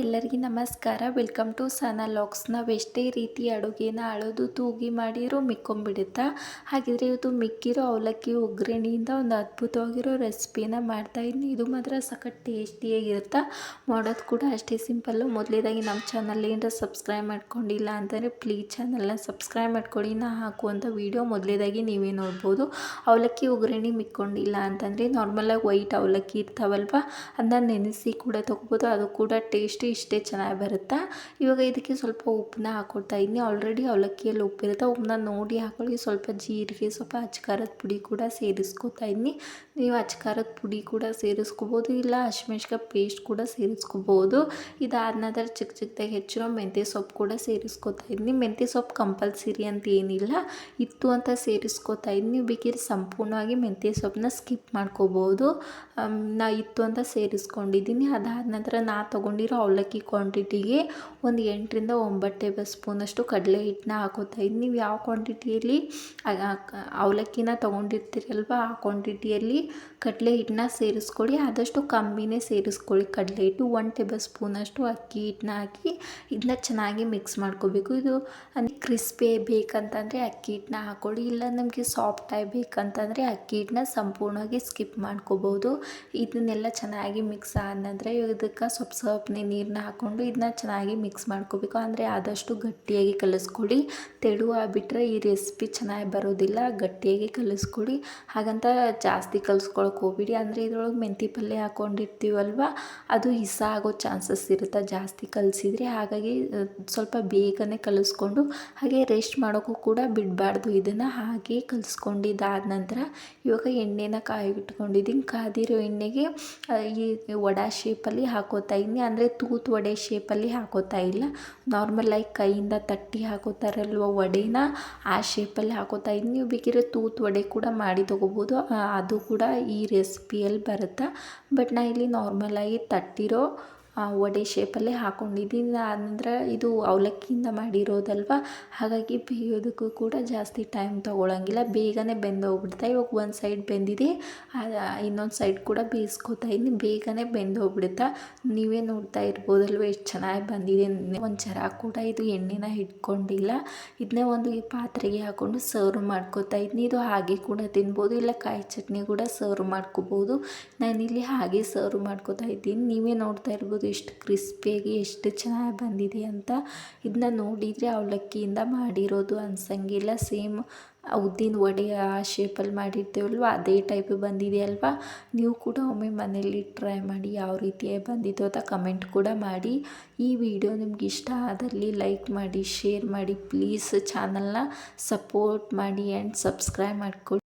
ಎಲ್ಲರಿಗೂ ನಮಸ್ಕಾರ. Welcome to ಸನ ಲಾಕ್ಸ್. ನಾವು ಎಷ್ಟೇ ರೀತಿ ಅಡುಗೆನ ಅಳೋದು ತೂಗಿ ಮಾಡಿರೋ ಮಿಕ್ಕೊಂಬಿಡುತ್ತಾ ಹಾಗಿದ್ರೆ ಇವತ್ತು ಮಿಕ್ಕಿರೋ ಅವಲಕ್ಕಿ, ಒಗ್ಗರಣೆಯಿಂದ ಒಂದು ಅದ್ಭುತವಾಗಿರೋ ರೆಸಿಪಿನ ಮಾಡ್ತಾ ಇದ್ದೀನಿ. ಇದು ಮಾತ್ರ ಸಖತ್ ಟೇಸ್ಟಿಯಾಗಿರುತ್ತಾ? ಮಾಡೋದು ಕೂಡ ಅಷ್ಟೇ ಸಿಂಪಲ್ಲು. ಮೊದಲೇದಾಗಿ ನಮ್ಮ ಚಾನಲ್ ಸಬ್ಸ್ಕ್ರೈಬ್ ಮಾಡ್ಕೊಂಡಿಲ್ಲ ಅಂತಂದರೆ ಪ್ಲೀಸ್ ಚಾನಲ್ನ ಸಬ್ಸ್ಕ್ರೈಬ್ ಮಾಡ್ಕೊಳ್ಳಿ. ನಾ ಹಾಕುವಂಥ ವೀಡಿಯೋ ಮೊದಲೇದಾಗಿ ನೀವೇ ನೋಡ್ಬೋದು. ಅವಲಕ್ಕಿ, ಒಗ್ಗರಣೆ ಮಿಕ್ಕೊಂಡಿಲ್ಲ ಅಂತಂದರೆ ನಾರ್ಮಲಾಗಿ ವೈಟ್ ಅವಲಕ್ಕಿ ಇರ್ತಾವಲ್ವ? ಅದನ್ನ ನೆನೆಸಿ ಕೂಡ ತೊಗೋಬೋದು. ಅದು ಕೂಡ ಟೇಸ್ಟ್ ಇಷ್ಟೇ ಚೆನ್ನಾಗಿ ಬರುತ್ತಾ? ಇವಾಗ ಇದಕ್ಕೆ ಸ್ವಲ್ಪ ಉಪ್ಪನ್ನ ಹಾಕ್ಕೊಡ್ತಾ ಇದ್ದೀನಿ ಆಲ್ರೆಡಿ ಅವಲಕ್ಕಿಯಲ್ಲಿ ಉಪ್ಪಿರುತ್ತೆ. ಉಪ್ಪನ್ನ ನೋಡಿ ಹಾಕೊಳ್ಳಿ. ಸ್ವಲ್ಪ ಜೀರಿಗೆ, ಸ್ವಲ್ಪ ಅಚ್ಕಾರದ ಪುಡಿ ಕೂಡ ಸೇರಿಸ್ಕೊತಾ ಇದ್ದೀನಿ ನೀವು ಅಚ್ಕಾರದ ಪುಡಿ ಕೂಡ ಸೇರಿಸ್ಕೋಬೋದು, ಇಲ್ಲ ಹಸಿಮೆಣ್ಸಿಕಾಯಿ ಪೇಸ್ಟ್ ಕೂಡ ಸೇರಿಸ್ಕೋಬೋದು. ಇದಾದ ನಂತರ ಚಿಕ್ಕ ಚಿಕ್ಕದಾಗಿ ಹೆಚ್ಚಿರೋ ಮೆಂತ್ಯ ಸೊಪ್ಪು ಕೂಡ ಸೇರಿಸ್ಕೊತಾ ಇದ್ದೀನಿ ಮೆಂತ್ಯ ಸೊಪ್ಪು ಕಂಪಲ್ಸರಿ ಅಂತ ಏನಿಲ್ಲ. ಇತ್ತು ಅಂತ ಸೇರಿಸ್ಕೊತಾ ಇದ್ದೀನಿ ಬೇಕಿದ್ರೆ ಸಂಪೂರ್ಣವಾಗಿ ಮೆಂತ್ಯ ಸೊಪ್ಪನ್ನ ಸ್ಕಿಪ್ ಮಾಡ್ಕೋಬೋದು. ನಾ ಇತ್ತು ಅಂತ ಸೇರಿಸ್ಕೊಂಡಿದ್ದೀನಿ. ಅದಾದ ನಂತರ ನಾ ತೊಗೊಂಡಿರೋ ಕ್ವಾಂಟಿಟಿಗೆ ಒಂದು ಎಂಟರಿಂದ ಒಂಬತ್ತು ಟೇಬಲ್ ಸ್ಪೂನಷ್ಟು ಕಡಲೆ ಹಿಟ್ಟನ್ನ ಹಾಕೋತಾ ಇದ್ದೀನಿ ನೀವು ಯಾವ ಕ್ವಾಂಟಿಟಿಯಲ್ಲಿ ಅವಲಕ್ಕಿನ ತೊಗೊಂಡಿರ್ತೀರಲ್ವ ಆ ಕ್ವಾಂಟಿಟಿಯಲ್ಲಿ ಕಡಲೆ ಹಿಟ್ಟನ್ನ ಸೇರಿಸ್ಕೊಳ್ಳಿ. ಆದಷ್ಟು ಕಮ್ಮಿನೇ ಸೇರಿಸ್ಕೊಳ್ಳಿ ಕಡಲೆ ಹಿಟ್ಟು. ಒನ್ ಟೇಬಲ್ ಸ್ಪೂನಷ್ಟು ಅಕ್ಕಿ ಹಿಟ್ಟನ್ನ ಹಾಕಿ ಇದನ್ನ ಚೆನ್ನಾಗಿ ಮಿಕ್ಸ್ ಮಾಡ್ಕೋಬೇಕು. ಇದು ಅಂದರೆ ಕ್ರಿಸ್ಪಿ ಬೇಕಂತಂದರೆ ಅಕ್ಕಿ ಹಿಟ್ಟನ್ನ ಹಾಕ್ಕೊಳ್ಳಿ ಇಲ್ಲ ನಮಗೆ ಸಾಫ್ಟಾಗಿ ಬೇಕಂತಂದರೆ ಅಕ್ಕಿ ಹಿಟ್ಟನ್ನ ಸಂಪೂರ್ಣವಾಗಿ ಸ್ಕಿಪ್ ಮಾಡ್ಕೋಬೋದು. ಇದನ್ನೆಲ್ಲ ಚೆನ್ನಾಗಿ ಮಿಕ್ಸ್ ಆದ ನಂತರ ಇದಕ್ಕೆ ಸ್ವಲ್ಪ ಸೊಪ್ಪನೆ ನೀರನ್ನ ಹಾಕ್ಕೊಂಡು ಇದನ್ನ ಚೆನ್ನಾಗಿ ಮಿಕ್ಸ್ ಮಾಡ್ಕೋಬೇಕು. ಅಂದರೆ ಆದಷ್ಟು ಗಟ್ಟಿಯಾಗಿ ಕಲಿಸ್ಕೊಳ್ಳಿ ತೆಳು ಆಗಿಬಿಟ್ರೆ ಈ ರೆಸಿಪಿ ಚೆನ್ನಾಗಿ ಬರೋದಿಲ್ಲ. ಗಟ್ಟಿಯಾಗಿ ಕಲಿಸ್ಕೊಡಿ. ಹಾಗಂತ ಜಾಸ್ತಿ ಕಲಿಸ್ಕೊಳಕ್ಕೆ ಹೋಗ್ಬಿಡಿ. ಅಂದರೆ ಇದ್ರೊಳಗೆ ಮೆಂತಿ ಪಲ್ಯ ಹಾಕ್ಕೊಂಡಿರ್ತೀವಲ್ವ ಅದು ಹಿಸ ಆಗೋ ಚಾನ್ಸಸ್ ಇರುತ್ತೆ ಜಾಸ್ತಿ ಕಲಿಸಿದ್ರೆ. ಹಾಗಾಗಿ ಸ್ವಲ್ಪ ಬೇಗನೆ ಕಲಿಸ್ಕೊಂಡು ಹಾಗೆ ರೆಸ್ಟ್ ಮಾಡೋಕ್ಕೂ ಕೂಡ ಬಿಡಬಾರ್ದು ಇದನ್ನು. ಹಾಗೆ ಕಲಿಸ್ಕೊಂಡಿದ್ದಾದ ನಂತರ ಇವಾಗ ಎಣ್ಣೆನ ಕಾಯಿ ಇಟ್ಕೊಂಡಿದ್ದೀನಿ ಕಾದಿರೋ ಎಣ್ಣೆಗೆ ಈ ವಡಾ ಶೇಪಲ್ಲಿ ಹಾಕೋತಾ ಇದ್ದೀನಿ ಅಂದರೆ ತೂತು ವಡೆ ಶೇಪಲ್ಲಿ ಹಾಕೋತಾ ಇಲ್ಲ. ನಾರ್ಮಲಾಗಿ ಕೈಯಿಂದ ತಟ್ಟಿ ಹಾಕೋತಾರಲ್ವ ವಡೆನ, ಆ ಶೇಪಲ್ಲಿ ಹಾಕೋತಾ ಇದ್ದೀನಿ ನೀವು ಬೇಕಿದ್ರೆ ತೂತು ವಡೆ ಕೂಡ ಮಾಡಿ ತೊಗೋಬೋದು. ಅದು ಕೂಡ ಈ ರೆಸಿಪಿಯಲ್ಲಿ ಬರುತ್ತೆ? ಬಟ್ ನಾ ಇಲ್ಲಿ ನಾರ್ಮಲಾಗಿ ತಟ್ಟಿರೋ ವಡೆ ಶೇಪಲ್ಲೇ ಹಾಕ್ಕೊಂಡಿದ್ದೀನಿ ಆನಂತರ ಇದು ಅವಲಕ್ಕಿಯಿಂದ ಮಾಡಿರೋದಲ್ವ? ಹಾಗಾಗಿ ಬೇಯೋದಕ್ಕೂ ಕೂಡ ಜಾಸ್ತಿ ಟೈಮ್ ತೊಗೊಳಂಗಿಲ್ಲ. ಬೇಗನೆ ಬೆಂದೋಗ್ಬಿಡುತ್ತೆ ಇವಾಗ ಒಂದು ಸೈಡ್ ಬೆಂದಿದೆ. ಇನ್ನೊಂದು ಸೈಡ್ ಕೂಡ ಬೇಯಿಸ್ಕೊತಾ ಇದ್ದೀನಿ. ಬೇಗನೆ ಬೆಂದೋಗ್ಬಿಡುತ್ತೆ? ನೀವೇ ನೋಡ್ತಾ ಇರ್ಬೋದಲ್ವ? ಎಷ್ಟು ಚೆನ್ನಾಗಿ ಬಂದಿದೆ. ಒಂದು ಜರ ಕೂಡ ಇದು ಎಣ್ಣೆನ ಹಿಡ್ಕೊಂಡಿಲ್ಲ. ಇದನ್ನೇ ಒಂದು ಈ ಪಾತ್ರೆಗೆ ಹಾಕ್ಕೊಂಡು ಸರ್ವ್ ಮಾಡ್ಕೋತಾ ಇದ್ದೀನಿ ಇದು ಹಾಗೆ ಕೂಡ ತಿನ್ಬೋದು. ಇಲ್ಲ ಕಾಯಿ ಚಟ್ನಿ ಕೂಡ ಸರ್ವ್ ಮಾಡ್ಕೋಬೋದು. ನಾನಿಲ್ಲಿ ಹಾಗೆ ಸರ್ವ್ ಮಾಡ್ಕೋತಾ ಇದ್ದೀನಿ. ನೀವೇ ನೋಡ್ತಾ ಇರ್ಬೋದು. ಎಷ್ಟು ಕ್ರಿಸ್ಪಿಯಾಗಿ, ಎಷ್ಟು ಚೆನ್ನಾಗಿ ಬಂದಿದೆ ಅಂತ ಇದನ್ನ ನೋಡಿದರೆ ಅವಲಕ್ಕಿಯಿಂದ ಮಾಡಿರೋದು ಅನ್ಸಂಗಿಲ್ಲ. ಸೇಮ್ ಉದ್ದಿನ ವಡೆ ಆ ಶೇಪಲ್ಲಿ ಮಾಡಿರ್ತೀವಲ್ವ, ಅದೇ ಟೈಪ್ ಬಂದಿದೆ ಅಲ್ವಾ? ನೀವು ಕೂಡ ಒಮ್ಮೆ ಮನೇಲಿ ಟ್ರೈ ಮಾಡಿ ಯಾವ ರೀತಿಯಾಗಿ ಬಂದಿತ್ತು ಅಂತ ಕಮೆಂಟ್ ಕೂಡ ಮಾಡಿ. ಈ ವಿಡಿಯೋ ನಿಮ್ಗೆ ಇಷ್ಟ ಆದಲ್ಲಿ ಲೈಕ್ ಮಾಡಿ ಶೇರ್ ಮಾಡಿ ಪ್ಲೀಸ್ ಚಾನಲ್ನ ಸಪೋರ್ಟ್ ಮಾಡಿ ಆ್ಯಂಡ್ ಸಬ್ಸ್ಕ್ರೈಬ್ ಮಾಡ್ಕೊಳ್ಳಿ